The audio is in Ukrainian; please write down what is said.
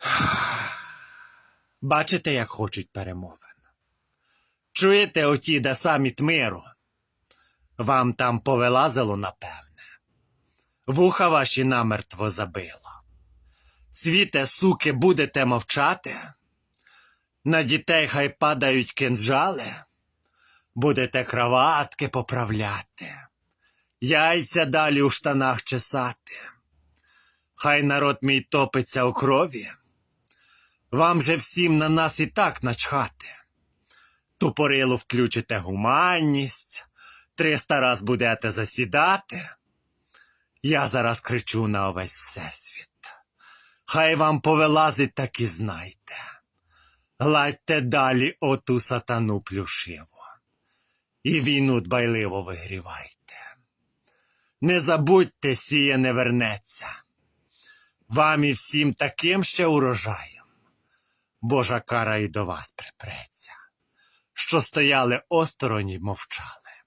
Бачите, як хочуть перемовин. Чуєте оті, де саміт миру? Вам там повилазило, напевне. Вуха ваші намертво забило. Світе, суки, будете мовчати? На дітей хай падають кинджали, будете кроватки поправляти, яйця далі у штанах чесати. Хай народ мій топиться у крові. Вам же всім на нас і так начхати. Тупорило включите гуманність, триста раз будете засідати. Я зараз кричу на увесь всесвіт. Хай вам повилазить, так і знайте. Гладьте далі оту сатану плюшиву. І війну дбайливо вигрівайте. Не забудьте, сіє не вернеться. Вам і всім таким ще урожаєм. Божа кара і до вас припреться, що стояли осторонь і мовчали.